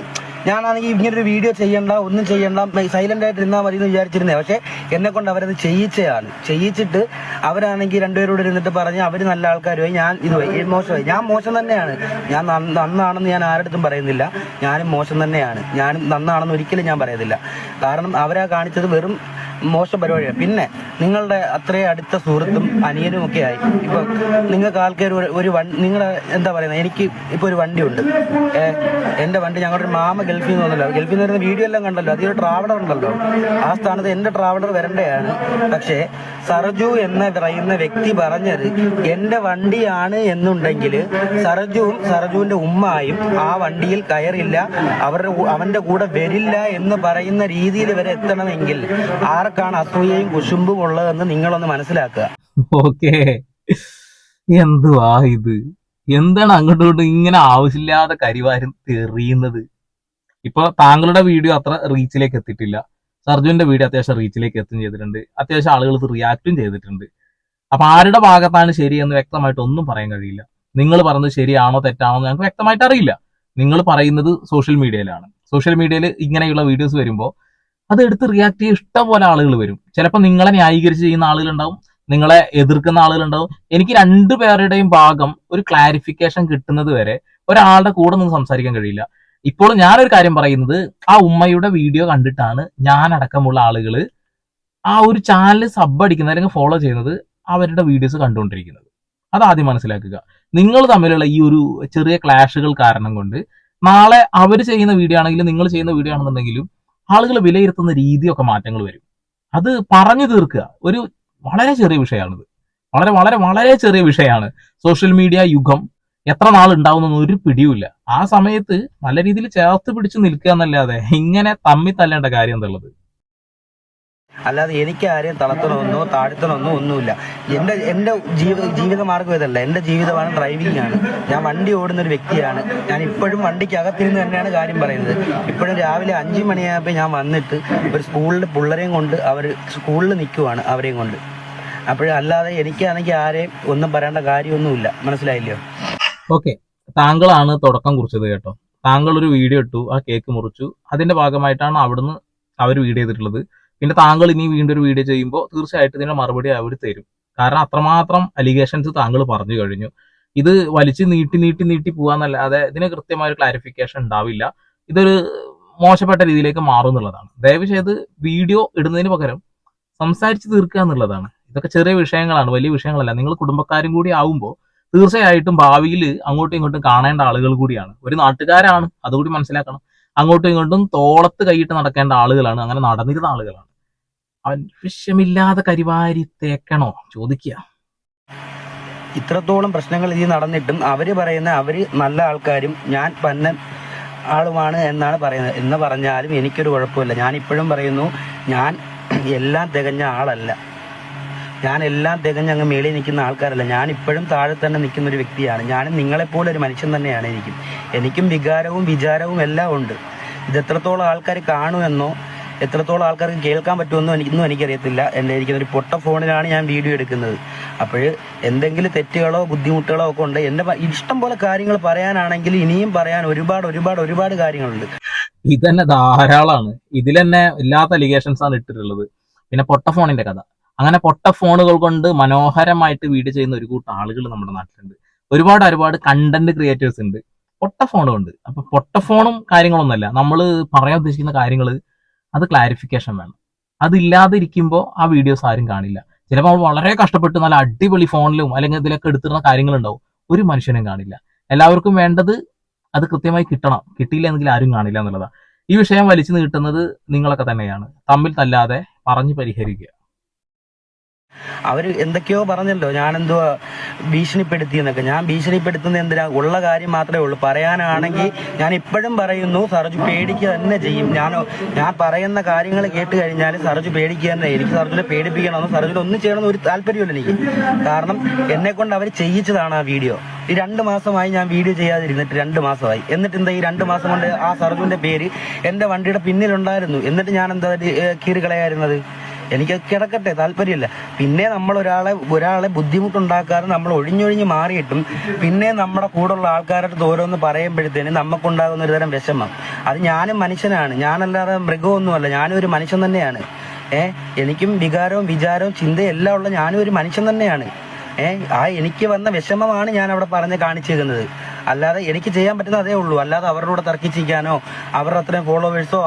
ഞാനാണെങ്കിൽ ഇങ്ങനൊരു വീഡിയോ ചെയ്യണ്ട ഒന്നും ചെയ്യണ്ട സൈലന്റ് ആയിട്ട് ഇരുന്നാൽ മതി എന്ന് വിചാരിച്ചിരുന്നേ. പക്ഷെ എന്നെ കൊണ്ട് അവരത് ചെയ്യിച്ചയാണ്. ചെയ്യിച്ചിട്ട് അവരാണെങ്കിൽ രണ്ടുപേരോട് ഇരുന്നിട്ട് പറഞ്ഞ് അവർ നല്ല ആൾക്കാരുമായി ഞാൻ ഇത് മോശമായി. ഞാൻ മോശം തന്നെയാണ്. ഞാൻ നന്നാണെന്ന് ഞാൻ ആരടുത്തും പറയുന്നില്ല. ഞാനും മോശം തന്നെയാണ്. ഞാനും നന്നാണെന്ന് ഒരിക്കലും ഞാൻ പറയുന്നില്ല കാരണം അവരാ കാണിച്ചത് വെറും മോശം പരിപാടിയാണ്. പിന്നെ നിങ്ങളുടെ അത്രയും അടുത്ത സുഹൃത്തും അനിയനും ഒക്കെ ആയി. ഇപ്പൊ നിങ്ങൾക്ക് ആൾക്കാർ ഒരു- വണ്ടി നിങ്ങൾ എന്താ പറയുന്നത്? എനിക്ക് ഇപ്പൊ ഒരു വണ്ടി ഉണ്ട് ഏ, എന്റെ വണ്ടി ഞങ്ങളുടെ മാമ ഗൾഫിൽ നിന്ന് വന്നല്ലോ. ഗൾഫിൽ നിന്ന് വരുന്ന വീഡിയോ എല്ലാം കണ്ടല്ലോ. അതിൽ ട്രാവലർ ഉണ്ടല്ലോ. ആ സ്ഥാനത്ത് എന്റെ ട്രാവലർ വരേണ്ടതാണ് പക്ഷേ സർജു എന്ന പറയുന്ന വ്യക്തി പറഞ്ഞത് എന്റെ വണ്ടിയാണ് എന്നുണ്ടെങ്കിൽ സർജുവും സർജുവിന്റെ ഉമ്മായും ആ വണ്ടിയിൽ കയറില്ല. അവരുടെ അവന്റെ കൂടെ വരില്ല എന്ന് പറയുന്ന രീതിയിൽ വരെ എത്തണമെങ്കിൽ ആർക്കാണ് അസൂയയും കുശുമ്പും ഉള്ളതെന്ന് നിങ്ങളൊന്ന് മനസ്സിലാക്കുക. ഓക്കേ. എന്തുവാ ഇത്? എന്താണ് അങ്ങോട്ടും ഇങ്ങോട്ടും ഇങ്ങനെ ആവശ്യമില്ലാതെ കരിവാരും തെറിയുന്നത്? ഇപ്പൊ താങ്കളുടെ വീഡിയോ അത്ര റീച്ചിലേക്ക് എത്തിയിട്ടില്ല. സർജുവിന്റെ വീഡിയോ അത്യാവശ്യം റീച്ചിലേക്ക് എത്തും ചെയ്തിട്ടുണ്ട്. അത്യാവശ്യം ആളുകൾ റിയാക്റ്റും ചെയ്തിട്ടുണ്ട്. അപ്പൊ ആരുടെ ഭാഗത്താണ് ശരിയെന്ന് വ്യക്തമായിട്ട് ഒന്നും പറയാൻ കഴിയില്ല. നിങ്ങൾ പറയുന്നത് ശരിയാണോ തെറ്റാണോ എന്ന് ഞങ്ങൾക്ക് വ്യക്തമായിട്ട് അറിയില്ല. നിങ്ങൾ പറയുന്നത് സോഷ്യൽ മീഡിയയിലാണ് സോഷ്യൽ മീഡിയയിൽ ഇങ്ങനെയുള്ള വീഡിയോസ് വരുമ്പോൾ അത് എടുത്ത് റിയാക്ട് ചെയ്യാൻ ഇഷ്ടം പോലെ ആളുകൾ വരും. ചിലപ്പോൾ നിങ്ങളെ ന്യായീകരിച്ച് ചെയ്യുന്ന ആളുകളുണ്ടാവും നിങ്ങളെ എതിർക്കുന്ന ആളുകളുണ്ടാവും. എനിക്ക് രണ്ടു പേരുടെയും ഭാഗം ഒരു ക്ലാരിഫിക്കേഷൻ കിട്ടുന്നത് വരെ ഒരാളുടെ കൂടെ നിന്ന് സംസാരിക്കാൻ കഴിയില്ല. ഇപ്പോൾ ഞാനൊരു കാര്യം പറയുന്നത് ആ ഉമ്മയുടെ വീഡിയോ കണ്ടിട്ടാണ് ഞാൻ അടക്കമുള്ള ആളുകൾ ആ ഒരു ചാനൽ സബ് അടിക്കുന്നത് അല്ലെങ്കിൽ ഫോളോ ചെയ്യുന്നത് അവരുടെ വീഡിയോസ് കണ്ടുകൊണ്ടിരിക്കുന്നത്. അത് ആദ്യം മനസ്സിലാക്കുക. നിങ്ങൾ തമ്മിലുള്ള ഈ ഒരു ചെറിയ ക്ലാഷുകൾ കാരണം കൊണ്ട് നാളെ അവർ ചെയ്യുന്ന വീഡിയോ ആണെങ്കിലും നിങ്ങൾ ചെയ്യുന്ന വീഡിയോ ആണെന്നുണ്ടെങ്കിലും ആളുകൾ വിലയിരുത്തുന്ന രീതിയൊക്കെ മാറ്റങ്ങൾ വരും. അത് പറഞ്ഞു തീർക്കുക. ഒരു വളരെ ചെറിയ വിഷയമാണിത്. വളരെ വളരെ വളരെ ചെറിയ വിഷയമാണ് സോഷ്യൽ മീഡിയ യുഗം. എത്ര നാൾ ഉണ്ടാവുന്ന ഒരു പിടിയുമില്ല. ആ സമയത്ത് നല്ല രീതിയിൽ ചേർത്ത് പിടിച്ച് നിൽക്കുക എന്നല്ലാതെ ഇങ്ങനെ തമ്മി തല്ലേണ്ട കാര്യം എന്തുള്ളത് അല്ലാതെ എനിക്ക് ആരെയും തളർത്തണമെന്നോ താഴ്ത്തണമെന്നോ ഒന്നുമില്ല. എന്റെ എന്റെ ജീവിത ജീവിത മാർഗം ഇതല്ല. എന്റെ ജീവിതമാണ് ഡ്രൈവിംഗ് ആണ്. ഞാൻ വണ്ടി ഓടുന്ന ഒരു വ്യക്തിയാണ്. ഞാൻ ഇപ്പോഴും വണ്ടിക്കകത്തിരുന്ന് തന്നെയാണ് കാര്യം പറയുന്നത്. ഇപ്പോഴും രാവിലെ അഞ്ചു മണിയായപ്പോൾ ഞാൻ വന്നിട്ട് ഒരു സ്കൂളിൽ പിള്ളേരെയും കൊണ്ട് അവർ സ്കൂളിൽ നിൽക്കുവാണ് അവരെയും കൊണ്ട്. അപ്പോഴും അല്ലാതെ എനിക്കാണെങ്കിൽ ആരെയും ഒന്നും പറയേണ്ട കാര്യമൊന്നുമില്ല. മനസ്സിലായില്ലയോ ഓക്കെ. താങ്കളാണ് തുടക്കം കുറിച്ചത് കേട്ടോ. താങ്കൾ ഒരു വീഡിയോ ഇട്ടു ആ കേക്ക് മുറിച്ചു. അതിന്റെ ഭാഗമായിട്ടാണ് അവിടുന്ന് അവർ വീഡിയോ ചെയ്തിട്ടുള്ളത്. പിന്നെ താങ്കൾ ഇനി വീണ്ടും ഒരു വീഡിയോ ചെയ്യുമ്പോൾ തീർച്ചയായിട്ടും ഇതിന്റെ മറുപടി അവർ തരും. കാരണം അത്രമാത്രം അലിഗേഷൻസ് താങ്കൾ പറഞ്ഞു കഴിഞ്ഞു. ഇത് വലിച്ചു നീട്ടി നീട്ടി നീട്ടി പോവാന്നല്ലാതെ ഇതിന് കൃത്യമായ ഒരു ക്ലാരിഫിക്കേഷൻ ഉണ്ടാവില്ല. ഇതൊരു മോശപ്പെട്ട രീതിയിലേക്ക് മാറും എന്നുള്ളതാണ്. ദയവ് ചെയ്ത് വീഡിയോ ഇടുന്നതിന് പകരം സംസാരിച്ച് തീർക്കുക എന്നുള്ളതാണ്. ഇതൊക്കെ ചെറിയ വിഷയങ്ങളാണ് വലിയ വിഷയങ്ങളല്ല. നിങ്ങൾ കുടുംബക്കാരും കൂടി ആവുമ്പോൾ തീർച്ചയായിട്ടും ഭാവിയിൽ അങ്ങോട്ടും ഇങ്ങോട്ടും കാണേണ്ട ആളുകൾ കൂടിയാണ്. ഒരു നാട്ടുകാരാണ് അതുകൂടി മനസ്സിലാക്കണം. അങ്ങോട്ടും ഇങ്ങോട്ടും തോളത്ത് കൈയിട്ട് നടക്കേണ്ട ആളുകളാണ് അങ്ങനെ നടന്നിരുന്ന ആളുകളാണ്. അവൻ വിഷമില്ലാതെ കരിവാരി തേക്കണോ? ചോദിക്കുക. ഇത്രത്തോളം പ്രശ്നങ്ങൾ ഇതിൽ നടന്നിട്ടും അവർ പറയുന്ന അവർ നല്ല ആൾക്കാരും ഞാൻ പന്ന ആളുമാണ് എന്നാണ് പറയുന്നത്. എന്ന് പറഞ്ഞാലും എനിക്കൊരു കുഴപ്പമില്ല. ഞാൻ ഇപ്പോഴും പറയുന്നു ഞാൻ എല്ലാം തികഞ്ഞ ആളല്ല. ഞാൻ എല്ലാം തികഞ്ഞ അങ്ങ് മേളിൽ നിൽക്കുന്ന ആൾക്കാരല്ല. ഞാൻ ഇപ്പോഴും താഴെ തന്നെ നിൽക്കുന്ന ഒരു വ്യക്തിയാണ്. ഞാനും നിങ്ങളെപ്പോലെ ഒരു മനുഷ്യൻ തന്നെയാണ് എനിക്കും. എനിക്കും വികാരവും വിചാരവും എല്ലാം ഉണ്ട്. ഇത് എത്രത്തോളം ആൾക്കാർ കാണുമെന്നോ എത്രത്തോളം ആൾക്കാർക്ക് കേൾക്കാൻ പറ്റുമെന്നോ എനിക്ക് ഇന്നും എനിക്കറിയത്തില്ല. എന്റെ ഇരിക്കുന്ന ഒരു പൊട്ട ഫോണിലാണ് ഞാൻ വീഡിയോ എടുക്കുന്നത്. അപ്പോൾ എന്തെങ്കിലും തെറ്റുകളോ ബുദ്ധിമുട്ടുകളോ ഒക്കെ ഉണ്ട്. എന്റെ ഇഷ്ടം പോലെ കാര്യങ്ങൾ പറയാനാണെങ്കിൽ ഇനിയും പറയാൻ ഒരുപാട് ഒരുപാട് ഒരുപാട് കാര്യങ്ങളുണ്ട്. ഇത് തന്നെ ധാരാളമാണ് ഇതിൽ തന്നെ ഇല്ലാത്ത അലിഗേഷൻസ് ആണ് ഇട്ടിട്ടുള്ളത്. പിന്നെ പൊട്ട ഫോണിന്റെ കഥ. അങ്ങനെ പൊട്ട ഫോണുകൾ കൊണ്ട് മനോഹരമായിട്ട് വീഡിയോ ചെയ്യുന്ന ഒരു കൂട്ടം ആളുകൾ നമ്മുടെ നാട്ടിലുണ്ട്. ഒരുപാട് ഒരുപാട് കണ്ടന്റ് ക്രിയേറ്റേഴ്സ് ഉണ്ട്. പൊട്ട ഫോണും ഉണ്ട്. അപ്പൊ പൊട്ട ഫോണും കാര്യങ്ങളൊന്നുമല്ല. നമ്മൾ പറയാൻ ഉദ്ദേശിക്കുന്ന കാര്യങ്ങൾ അത് ക്ലാരിഫിക്കേഷൻ വേണം. അതില്ലാതിരിക്കുമ്പോൾ ആ വീഡിയോസ് ആരും കാണില്ല. ചിലപ്പോൾ വളരെ കഷ്ടപ്പെട്ട് നല്ല അടിപൊളി ഫോണിലും അല്ലെങ്കിൽ ഇതിലൊക്കെ എടുത്തിരുന്ന കാര്യങ്ങളുണ്ടാവും. ഒരു മനുഷ്യനും കാണില്ല. എല്ലാവർക്കും വേണ്ടത് അത് കൃത്യമായി കിട്ടണം. കിട്ടിയില്ല എന്നെങ്കിൽ ആരും കാണില്ല എന്നുള്ളതാണ് ഈ വിഷയം വലിച്ചു നീട്ടുന്നത് നിങ്ങളൊക്കെ തന്നെയാണ്. തമ്മിൽ തല്ലാതെ പറഞ്ഞു പരിഹരിക്കുക. അവർ എന്തൊക്കെയോ പറഞ്ഞല്ലോ ഞാൻ എന്തുവാ ഭീഷണിപ്പെടുത്തി എന്നൊക്കെ. ഞാൻ ഭീഷണിപ്പെടുത്തുന്ന എന്തിനാ? ഉള്ള കാര്യം മാത്രമേ ഉള്ളൂ. പറയാനാണെങ്കിൽ ഞാൻ ഇപ്പോഴും പറയുന്നു സർജു പേടിക്കുക തന്നെ ചെയ്യും. ഞാൻ ഞാൻ പറയുന്ന കാര്യങ്ങൾ കേട്ട് കഴിഞ്ഞാൽ സർജു പേടിക്കുക തന്നെ. എനിക്ക് സർജുനെ പേടിപ്പിക്കണമെന്ന് സർജുനെ ഒന്നും ചെയ്യണമെന്ന് ഒരു താല്പര്യമില്ല എനിക്ക്. കാരണം എന്നെ കൊണ്ട് അവർ ചെയ്യിച്ചതാണ് ആ വീഡിയോ. ഈ രണ്ട് മാസമായി ഞാൻ വീഡിയോ ചെയ്യാതിരുന്നിട്ട് രണ്ട് മാസമായി. എന്നിട്ട് എന്താ ഈ രണ്ട് മാസം കൊണ്ട് ആ സർജുവിന്റെ പേര് എന്റെ വണ്ടിയുടെ പിന്നിലുണ്ടായിരുന്നു. എന്നിട്ട് ഞാൻ എന്താ കീറി കളയായിരുന്നത് എനിക്ക് കിടക്കട്ടെ താല്പര്യമില്ല. പിന്നെ നമ്മൾ ഒരാളെ ഒരാളെ ബുദ്ധിമുട്ടുണ്ടാക്കാതെ നമ്മൾ ഒഴിഞ്ഞൊഴിഞ്ഞ് മാറിയിട്ടും പിന്നെ നമ്മുടെ കൂടെയുള്ള ആൾക്കാരുടെ ഓരോന്ന് പറയുമ്പോഴത്തേനും നമുക്കുണ്ടാകുന്ന ഒരു തരം വിഷമം. അത് ഞാനും മനുഷ്യനാണ്. ഞാനല്ലാതെ മൃഗമൊന്നുമല്ല. ഞാനും ഒരു മനുഷ്യൻ തന്നെയാണ്. ഏ എനിക്കും വികാരവും വിചാരവും ചിന്തയും എല്ലാം ഉള്ള ഞാനും ഒരു മനുഷ്യൻ തന്നെയാണ്. ഏ ആ എനിക്ക് വന്ന വിഷമമാണ് ഞാൻ അവിടെ പറഞ്ഞ് കാണിച്ചേക്കുന്നത്. അല്ലാതെ എനിക്ക് ചെയ്യാൻ പറ്റുന്ന അതേ ഉള്ളൂ. അല്ലാതെ അവരുടെ കൂടെ തർക്കിച്ചിരിക്കാനോ അവരുടെ അത്രയും ഫോളോവേഴ്സോ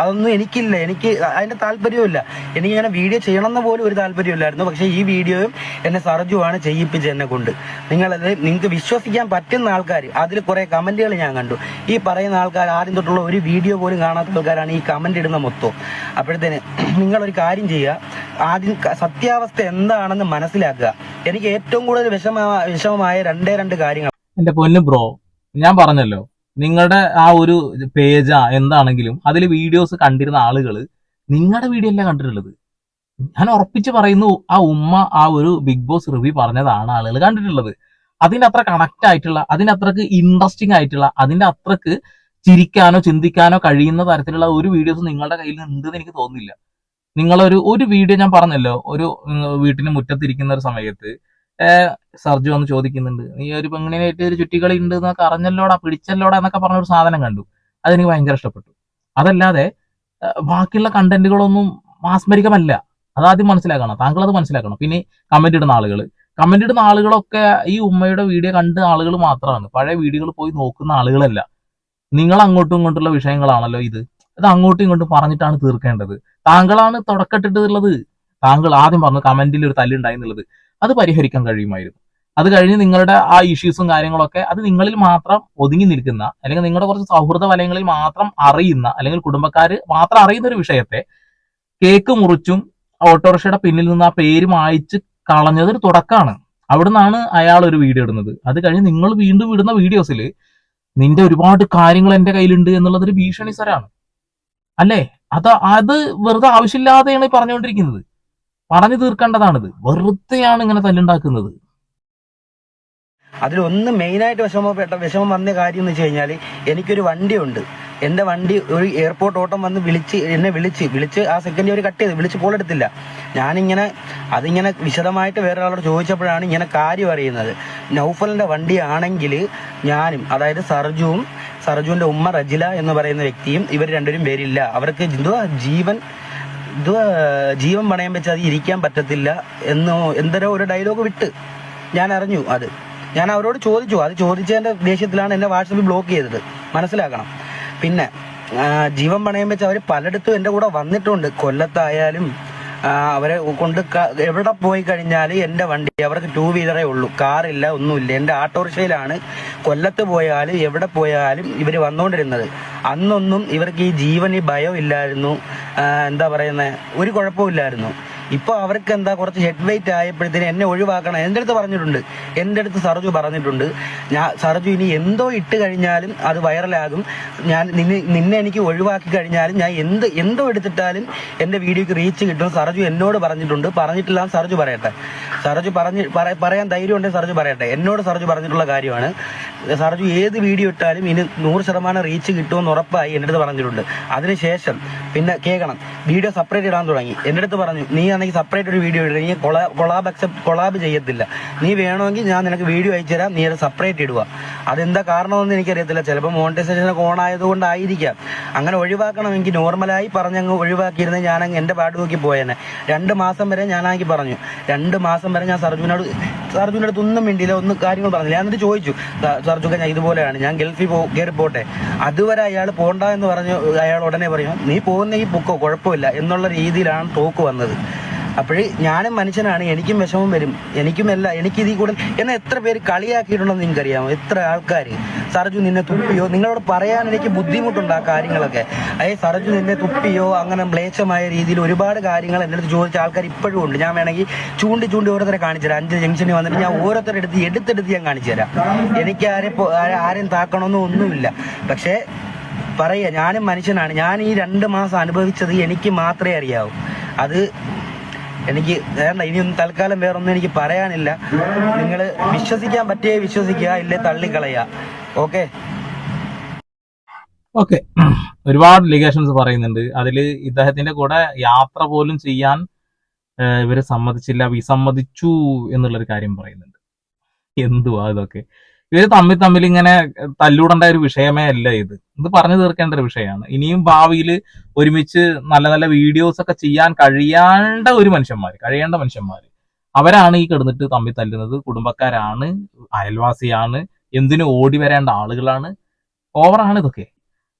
അതൊന്നും എനിക്കില്ല. എനിക്ക് അതിന്റെ താല്പര്യമില്ല എനിക്ക് ഇങ്ങനെ വീഡിയോ ചെയ്യണമെന്ന് പോലും ഒരു താല്പര്യമില്ലായിരുന്നു. പക്ഷെ ഈ വീഡിയോയും എന്നെ സർജുവാണ് ചെയ്യിപ്പിച്ചത് എന്നെ കൊണ്ട്. നിങ്ങളത് നിങ്ങൾക്ക് വിശ്വസിക്കാൻ പറ്റുന്ന ആൾക്കാർ അതിൽ കുറെ കമന്റുകൾ ഞാൻ കണ്ടു. ഈ പറയുന്ന ആൾക്കാർ ആദ്യം തൊട്ടുള്ള ഒരു വീഡിയോ പോലും കാണാത്ത ആൾക്കാരാണ് ഈ കമന്റ് ഇടുന്ന മൊത്തം. അപ്പോഴത്തേന് നിങ്ങളൊരു കാര്യം ചെയ്യുക. ആദ്യം സത്യാവസ്ഥ എന്താണെന്ന് മനസ്സിലാക്കുക. എനിക്ക് ഏറ്റവും കൂടുതൽ വിഷമ വിഷമമായ രണ്ടേ രണ്ട് കാര്യങ്ങൾ എന്റെ പൊന്നു ബ്രോ ഞാൻ പറഞ്ഞല്ലോ നിങ്ങളുടെ ആ ഒരു പേജാ എന്താണെങ്കിലും അതിൽ വീഡിയോസ് കണ്ടിരുന്ന ആളുകൾ നിങ്ങളുടെ വീഡിയോ അല്ല കണ്ടിട്ടുള്ളത്? ഞാൻ ഉറപ്പിച്ച് പറയുന്നു ആ ഉമ്മ ആ ഒരു ബിഗ് ബോസ് റിവ്യൂ പറഞ്ഞതാണ് ആളുകൾ കണ്ടിട്ടുള്ളത്. അതിന്റെ അത്ര കണക്ട് ആയിട്ടുള്ള അതിന്റെ അത്രയ്ക്ക് ഇൻട്രസ്റ്റിംഗ് ആയിട്ടുള്ള അതിന്റെ അത്രയ്ക്ക് ചിരിക്കാനോ ചിന്തിക്കാനോ കഴിയുന്ന തരത്തിലുള്ള ഒരു വീഡിയോസ് നിങ്ങളുടെ കയ്യിൽ ഉണ്ടെന്ന് എനിക്ക് തോന്നുന്നില്ല. നിങ്ങളൊരു ഒരു വീഡിയോ ഞാൻ പറഞ്ഞല്ലോ ഒരു വീട്ടിന് മുറ്റത്തിരിക്കുന്ന ഒരു സമയത്ത് സർജു വന്ന് ചോദിക്കുന്നുണ്ട് ഈ ഒരു പെണ്ണിനായിട്ട് ഒരു ചുറ്റിക്കളി ഉണ്ട് എന്നൊക്കെ അറിഞ്ഞല്ലോടാ പിടിച്ചല്ലോടാ എന്നൊക്കെ പറഞ്ഞ ഒരു സാധനം കണ്ടു. അതെനിക്ക് ഭയങ്കര ഇഷ്ടപ്പെട്ടു. അതല്ലാതെ ബാക്കിയുള്ള കണ്ടന്റുകളൊന്നും മാസ്മരികമല്ല. അതാദ്യം മനസ്സിലാക്കണം താങ്കൾ അത് മനസ്സിലാക്കണം. പിന്നെ കമന്റ് ഇടുന്ന ആളുകൾ കമന്റ് ഇടുന്ന ആളുകളൊക്കെ ഈ ഉമ്മയുടെ വീഡിയോ കണ്ട ആളുകൾ മാത്രമാണ്. പഴയ വീഡിയോകൾ പോയി നോക്കുന്ന ആളുകളല്ല. നിങ്ങൾ അങ്ങോട്ടും ഇങ്ങോട്ടുള്ള വിഷയങ്ങളാണല്ലോ ഇത്. അത് അങ്ങോട്ടും ഇങ്ങോട്ടും പറഞ്ഞിട്ടാണ് തീർക്കേണ്ടത്. താങ്കളാണ് തുടക്കട്ടിട്ടുള്ളത് താങ്കൾ ആദ്യം പറഞ്ഞു കമന്റിൽ ഒരു തല്ലുണ്ടായി എന്നുള്ളത്. അത് പരിഹരിക്കാൻ കഴിയുമായിരുന്നു. അത് കഴിഞ്ഞ് നിങ്ങളുടെ ആ ഇഷ്യൂസും കാര്യങ്ങളൊക്കെ അത് നിങ്ങളിൽ മാത്രം ഒതുങ്ങി നിൽക്കുന്ന അല്ലെങ്കിൽ നിങ്ങളുടെ കുറച്ച് സൗഹൃദ വലയങ്ങളിൽ മാത്രം അറിയുന്ന അല്ലെങ്കിൽ കുടുംബക്കാർ മാത്രം അറിയുന്ന ഒരു വിഷയത്തെ കേക്ക് മുറിച്ചും ഓട്ടോറിക്ഷയുടെ പിന്നിൽ നിന്ന് ആ പേര് മായ്ച്ച് കളഞ്ഞത് ഒരു തുടക്കമാണ് അവിടുന്നാണ് അയാൾ ഒരു വീഡിയോ ഇടുന്നത്. അത് കഴിഞ്ഞ് നിങ്ങൾ വീണ്ടും ഇടുന്ന വീഡിയോസിൽ നിന്റെ ഒരുപാട് കാര്യങ്ങൾ എന്റെ കയ്യിലുണ്ട് എന്നുള്ളത് ഒരു ഭീഷണി അല്ലേ? അത് അത് വെറുതെ ആവശ്യമില്ലാതെയാണ് പറഞ്ഞുകൊണ്ടിരിക്കുന്നത്. പറഞ്ഞു തീർക്കേണ്ടതാണിത്. വെറുതെയാണ് ഇങ്ങനെ തല്ലുണ്ടാക്കുന്നത്. അതിലൊന്ന് മെയിനായിട്ട് വിഷമപ്പെട്ട വിഷമം വന്ന കാര്യം എന്ന് വെച്ച് കഴിഞ്ഞാൽ എനിക്കൊരു വണ്ടിയുണ്ട്. എന്റെ വണ്ടി ഒരു എയർപോർട്ട് ഓട്ടം വന്ന് വിളിച്ച് എന്നെ വിളിച്ച് വിളിച്ച് ആ സെക്കൻഡ് ഒരു കട്ട് ചെയ്ത് വിളിച്ച് കോൾ എടുത്തില്ല. ഞാനിങ്ങനെ അതിങ്ങനെ വിശദമായിട്ട് വേറെ ഒരാളോട് ചോദിച്ചപ്പോഴാണ് ഇങ്ങനെ കാര്യം അറിയുന്നത്. നൗഫലിന്റെ വണ്ടിയാണെങ്കിൽ ഞാനും അതായത് സർജുവും സർജുവിന്റെ ഉമ്മ റജില എന്ന് പറയുന്ന വ്യക്തിയും ഇവർ രണ്ടുപേരും പേരില്ല. അവർക്ക് എന്തുവാ ജീവൻ ഇത് ജീവൻ പണയം വെച്ച് അത് ഇരിക്കാൻ പറ്റത്തില്ല എന്നോ എന്തരോ ഒരു ഡയലോഗ് വിട്ട് ഞാൻ അറിഞ്ഞു അത്. ഞാൻ അവരോട് ചോദിച്ചു. അത് ചോദിച്ചതിന്റെ ദേഷ്യത്തിലാണ് എന്നെ വാട്സപ്പിൽ ബ്ലോക്ക് ചെയ്തത്. മനസ്സിലാക്കണം. പിന്നെ ജീവൻ പണയം വെച്ച് അവർ പലയിടത്തും എന്റെ കൂടെ വന്നിട്ടുണ്ട്. കൊല്ലത്തായാലും അവരെ കൊണ്ട് എവിടെ പോയി കഴിഞ്ഞാൽ എന്റെ വണ്ടി അവർക്ക് ടൂ വീലറേ ഉള്ളൂ. കാറില്ല ഒന്നുമില്ല. എന്റെ ആട്ടോറിക്ഷയിലാണ്. കൊല്ലത്ത് പോയാലും എവിടെ പോയാലും ഇവർ വന്നുകൊണ്ടിരുന്നത് അന്നൊന്നും ഇവർക്ക് ഈ ജീവൻ ഈ ഭയം ഇല്ലായിരുന്നു. എന്താ പറയുന്നത് ഒരു കുഴപ്പമില്ലായിരുന്നു ഇപ്പൊ അവർക്ക് എന്താ കുറച്ച് ഹെഡ് വെയിറ്റ് ആയപ്പോഴത്തേന് എന്നെ ഒഴിവാക്കണം. എന്റെ അടുത്ത് പറഞ്ഞിട്ടുണ്ട്. എന്റെ അടുത്ത് സർജു പറഞ്ഞിട്ടുണ്ട്. ഞാൻ സർജു ഇനി എന്തോ ഇട്ട് കഴിഞ്ഞാലും അത് വൈറലാകും. ഞാൻ നിന്നെ നിന്നെ എനിക്ക് ഒഴിവാക്കി കഴിഞ്ഞാലും ഞാൻ എന്ത് എന്തോ എടുത്തിട്ടാലും എന്റെ വീഡിയോക്ക് റീച്ച് കിട്ടും. സർജു എന്നോട് പറഞ്ഞിട്ടുണ്ട്. പറഞ്ഞിട്ടില്ല സർജു പറയട്ടെ. സർജു പറഞ്ഞ് പറയാൻ ധൈര്യം ഉണ്ടെങ്കിൽ സർജു പറയട്ടെ. എന്നോട് സർജു പറഞ്ഞിട്ടുള്ള കാര്യമാണ്. സർജു ഏത് വീഡിയോ ഇട്ടാലും ഇനി നൂറ് ശതമാനം റീച്ച് കിട്ടുമെന്ന് ഉറപ്പായി എന്റെ അടുത്ത് പറഞ്ഞിട്ടുണ്ട്. അതിനുശേഷം പിന്നെ കേൾക്കണം. വീഡിയോ സെപ്പറേറ്റ് ഇടാൻ തുടങ്ങി. എന്റെ അടുത്ത് പറഞ്ഞു നീ ആണെങ്കിൽ സെപ്പറേറ്റ് ഒരു വീഡിയോ ഇടുക. കൊളാബ് അക്സെപ്റ്റ് കൊളാബ് ചെയ്യത്തില്ല. നീ വേണമെങ്കിൽ ഞാൻ നിനക്ക് വീഡിയോ അയച്ചു തരാം. നീ അത് സെപ്പറേറ്റ് ഇടുക. അതെന്താ കാരണമെന്ന് എനിക്കറിയത്തില്ല. ചിലപ്പോൾ മോണിറ്റൈസേഷൻ ഓൺ ആയതുകൊണ്ടായിരിക്കാം. അങ്ങനെ ഒഴിവാക്കണമെങ്കിൽ നോർമലായി പറഞ്ഞങ്ങ് ഒഴിവാക്കിയിരുന്ന ഞാനങ്ങ് എന്റെ പാട് നോക്കി പോയേനെ. രണ്ട് മാസം വരെ ഞാനാക്കി പറഞ്ഞു. രണ്ട് മാസം വരെ ഞാൻ സർജുവിനോട് സർജുവിന്റെ ഒന്നും മിണ്ടിയില്ല. ഒന്നും കാര്യങ്ങൾ പറഞ്ഞില്ല. എന്നിട്ട് ചോദിച്ചു "സ- സർജുക്ക ഞാൻ ഇതുപോലെയാണ്. ഞാൻ ഗൾഫിൽ പോ കയറി പോട്ടെ. അതുവരെ അയാൾ പോണ്ട എന്ന് പറഞ്ഞു അയാൾ ഉടനെ പറയും നീ പോകുന്നെങ്കിൽ പൊക്കോ കുഴപ്പമില്ല. എന്നുള്ള രീതിയിലാണ് ടോക്ക് വന്നത്. അപ്പോഴ് ഞാനും മനുഷ്യനാണ് എനിക്കും വിഷമം വരും എനിക്കും എല്ലാം എനിക്ക് ഇതിൽ കൂടുതൽ എന്നെ എത്ര പേര് കളിയാക്കിയിട്ടുണ്ടെന്ന് നിങ്ങൾക്കറിയാമോ എത്ര ആൾക്കാർ സർജു നിന്നെ തുപ്പിയോ? നിങ്ങളോട് പറയാൻ എനിക്ക് ബുദ്ധിമുട്ടുണ്ട് ആ കാര്യങ്ങളൊക്കെ? അതെ സർജു നിന്നെ തുപ്പിയോ? അങ്ങനെ മ്ലേച്ഛമായ രീതിയിൽ ഒരുപാട് കാര്യങ്ങൾ എന്റെ അടുത്ത് ചോദിച്ച ആൾക്കാർ ഇപ്പോഴും ഉണ്ട്. ഞാൻ വേണമെങ്കിൽ ചൂണ്ടി ചൂണ്ടി ഓരോരുത്തരെ കാണിച്ചു തരാം അഞ്ച് ജംഗ്ഷനിൽ വന്നിട്ട് ഞാൻ ഓരോരുത്തരുടെ അടുത്ത് എടുത്തെടുത്ത് ഞാൻ കാണിച്ചു തരാം എനിക്ക് ആരെ- ആരെയും താക്കണമെന്നോ ഒന്നുമില്ല. പക്ഷേ പറയുക ഞാനും മനുഷ്യനാണ്. ഞാൻ ഈ രണ്ട് മാസം അനുഭവിച്ചത് എനിക്ക് മാത്രമേ അറിയാവൂ. അത് എനിക്ക് വേണ്ട ഇനിയൊന്നും തൽക്കാലം വേറൊന്നും എനിക്ക് പറയാനില്ല. നിങ്ങൾ വിശ്വസിക്കാൻ പറ്റിയേ വിശ്വസിക്കുക ഇല്ലേ തള്ളിക്കളയുക. ഓക്കെ? ഓക്കെ. ഒരുപാട് ലിഗേഷൻസ് പറയുന്നുണ്ട്. അതിൽ ഇദ്ദേഹത്തിന്റെ കൂടെ യാത്ര പോലും ചെയ്യാൻ ഇവർ സമ്മതിച്ചില്ല വിസമ്മതിച്ചു എന്നുള്ളൊരു കാര്യം പറയുന്നുണ്ട്. എന്തുവാ ഇതൊക്കെ? ഇവർ തമ്മിൽ തമ്മിൽ ഇങ്ങനെ തല്ലൂടേണ്ട ഒരു വിഷയമേ അല്ല ഇത്. ഇത് പറഞ്ഞു തീർക്കേണ്ട ഒരു വിഷയമാണ്. ഇനിയും ഭാവിയിൽ ഒരുമിച്ച് നല്ല നല്ല വീഡിയോസ് ഒക്കെ ചെയ്യാൻ കഴിയേണ്ട ഒരു മനുഷ്യന്മാർ കഴിയേണ്ട മനുഷ്യന്മാർ അവരാണ് ഈ കിടന്നിട്ട് തമ്മിൽ തല്ലുന്നത്. കുടുംബക്കാരാണ് അയൽവാസിയാണ് എന്തിനു ഓടി വരേണ്ട ആളുകളാണ്. ഓവറാണ് ഇതൊക്കെ.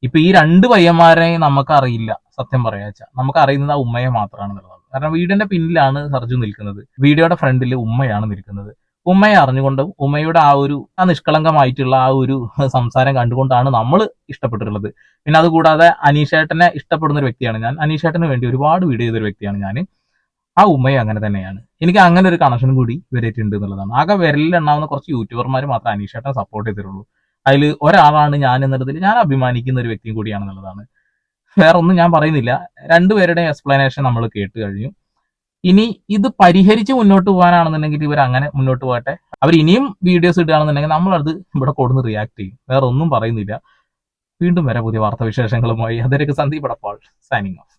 ഇപ്പൊ ഈ രണ്ട് പയ്യന്മാരെ നമുക്ക് അറിയില്ല സത്യം പറയാച്ച നമുക്ക് അറിയുന്നത് ആ ഉമ്മയെ മാത്രമാണ് കാരണം വീടിന്റെ പിന്നിലാണ് സർജു നിൽക്കുന്നത്. വീഡിയോയുടെ ഫ്രണ്ടിൽ ഉമ്മയാണ് നിൽക്കുന്നത്. ഉമ്മയെ അറിഞ്ഞുകൊണ്ട് ഉമ്മയുടെ ആ ഒരു ആ നിഷ്കളങ്കമായിട്ടുള്ള ആ ഒരു സംസാരം കണ്ടുകൊണ്ടാണ് നമ്മൾ ഇഷ്ടപ്പെട്ടിട്ടുള്ളത്. പിന്നെ അതുകൂടാതെ അനീഷേട്ടനെ ഇഷ്ടപ്പെടുന്ന ഒരു വ്യക്തിയാണ് ഞാൻ. അനീഷേട്ടന് വേണ്ടി ഒരുപാട് വീഡിയോ ചെയ്തൊരു വ്യക്തിയാണ് ഞാൻ ആ ഉമ്മയും അങ്ങനെ തന്നെയാണ്. എനിക്ക് അങ്ങനെ ഒരു കണക്ഷൻ കൂടി ഇവരായിട്ടുണ്ട് എന്നുള്ളതാണ്. ആകെ വിരലിലെണ്ണാവുന്ന കുറച്ച് യൂട്യൂബർമാർ മാത്രമേ അനീഷേട്ടനെ സപ്പോർട്ട് ചെയ്തിട്ടുള്ളൂ. അതിൽ ഒരാളാണ് ഞാൻ എന്നുള്ളതിൽ ഞാൻ അഭിമാനിക്കുന്ന ഒരു വ്യക്തിയും കൂടിയാണെന്നുള്ളതാണ് വേറെ ഒന്നും ഞാൻ പറയുന്നില്ല. രണ്ടുപേരുടെ എക്സ്പ്ലനേഷൻ നമ്മൾ കേട്ട് കഴിഞ്ഞു. ഇനി ഇത് പരിഹരിച്ച് മുന്നോട്ട് പോകാനാണെന്നുണ്ടെങ്കിൽ ഇവർ അങ്ങനെ മുന്നോട്ട് പോകട്ടെ. അവർ ഇനിയും വീഡിയോസ് ഇടുകയാണെന്നുണ്ടെങ്കിൽ നമ്മളത് ഇവിടെ കൊടുന്ന് റിയാക്ട് ചെയ്യും. വേറെ ഒന്നും പറയുന്നില്ല. വീണ്ടും വരെ പുതിയ വാർത്താവിശേഷങ്ങളുമായി. അതിലേക്ക് സന്ദീപ് അടപ്പാൾ സൈനിങ് ഓഫ്